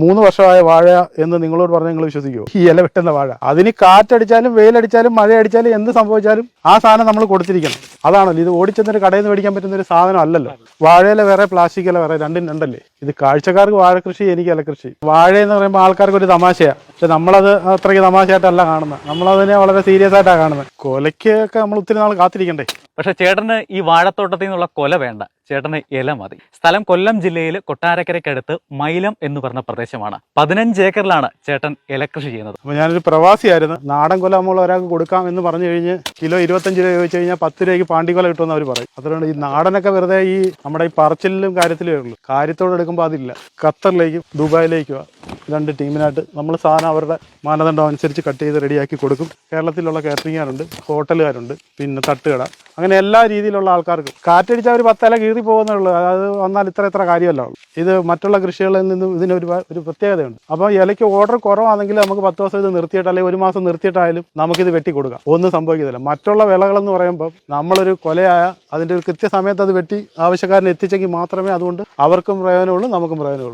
മൂന്ന് വർഷമായ വാഴ എന്ന് നിങ്ങളോട് പറഞ്ഞാൽ നിങ്ങൾ വിശ്വസിക്കുമോ ഈ ഇല വെട്ടുന്ന വാഴ. അതിന് കാറ്റടിച്ചാലും വെയിലടിച്ചാലും മഴ അടിച്ചാലും എന്ത് സംഭവിച്ചാലും ആ സാധനം നമ്മൾ കൊടുത്തിരിക്കണം. അതാണല്ലോ. ഇത് ഓടിച്ചെന്നൊരു കടയിൽ നിന്ന് മേടിക്കാൻ പറ്റുന്ന ഒരു സാധനം അല്ലല്ലോ. വാഴയില വേറെ പ്ലാസ്റ്റിക് ഇല വേറെ രണ്ടും രണ്ടല്ലേ? ഇത് കാഴ്ചക്കാർക്ക് വാഴ കൃഷി എനിക്ക് ഇല കൃഷി. വാഴ എന്ന് പറയുമ്പോൾ ആൾക്കാർക്ക് ഒരു തമാശയാണ് പക്ഷെ നമ്മളത് അത്രയ്ക്ക് തമാശയായിട്ടല്ല കാണുന്നത്. നമ്മളതിനെ വളരെ സീരിയസ് ആയിട്ടാണ് കാണുന്നത്. കൊലയ്ക്കൊക്കെ നമ്മൾ ഒത്തിരി നാൾ കാത്തിരിക്കണ്ടേ? പക്ഷെ ചേട്ടന് ഈ വാഴത്തോട്ടത്തിൽ നിന്നുള്ള കൊല വേണ്ട. ചേട്ടന് ഇല മതി. സ്ഥലം കൊല്ലം ജില്ലയിൽ കൊട്ടാരക്കരയ്ക്കടുത്ത് മൈലം എന്ന് പറഞ്ഞ പ്രദേശമാണ്. പതിനഞ്ച് ഏക്കറിലാണ് ചേട്ടൻ ഇല കൃഷി ചെയ്യുന്നത്. അപ്പോൾ ഞാനൊരു പ്രവാസിയായിരുന്നു. നാടൻ കൊല നമ്മൾ ഒരാൾക്ക് കൊടുക്കാം എന്ന് പറഞ്ഞു കഴിഞ്ഞ് കിലോ ഇരുപത്തഞ്ച് രൂപ ചോദിച്ചു കഴിഞ്ഞാൽ പത്ത് രൂപയ്ക്ക് പാണ്ടിക്കൊല കിട്ടുമെന്ന് അവർ പറയും. അതുകൊണ്ട് ഈ നാടനൊക്കെ വെറുതെ ഈ നമ്മുടെ ഈ പറച്ചിലും കാര്യത്തിലേ ഉള്ളൂ കാര്യത്തോടെ എടുക്കുമ്പോൾ അതില്ല. ഖത്തറിലേക്കും ദുബായിലേക്കും രണ്ട് ടീമിനായിട്ട് നമ്മൾ സാധനം അവരുടെ മാനദണ്ഡം അനുസരിച്ച് കട്ട് ചെയ്ത് റെഡിയാക്കി കൊടുക്കും. കേരളത്തിലുള്ള കാറ്ററിംഗുകാരുണ്ട് ഹോട്ടലുകാരുണ്ട് പിന്നെ തട്ടുകട. അങ്ങനെ എല്ലാ രീതിയിലുള്ള ആൾക്കാർക്കും. കാറ്റടിച്ചാൽ ഒരു പത്തല കീറി പോകുന്നുള്ളൂ. അത് വന്നാൽ ഇത്ര ഇത്ര കാര്യമല്ല ഇത് മറ്റുള്ള കൃഷികളിൽ നിന്നും ഇതിനൊരു ഒരു ഒരു പ്രത്യേകതയുണ്ട്. അപ്പോൾ ഇലയ്ക്ക് ഓർഡർ കുറവാണെങ്കിൽ നമുക്ക് പത്ത് ദിവസം ഇത് നിർത്തിയിട്ട് അല്ലെങ്കിൽ ഒരു മാസം നിർത്തിയിട്ടായാലും നമുക്കിത് വെട്ടി കൊടുക്കാം. ഒന്നും സംഭവിക്കത്തില്ല. മറ്റുള്ള വിളകളെന്ന് പറയുമ്പോൾ നമ്മളൊരു കൊലയായ അതിന്റെ ഒരു കൃത്യസമയത്ത് അത് വെട്ടി ആവശ്യക്കാരനെത്തിച്ചെങ്കിൽ മാത്രമേ അതുകൊണ്ട് അവർക്കും പ്രയോജനമുള്ളൂ നമുക്കും പ്രയോജനമുള്ളൂ.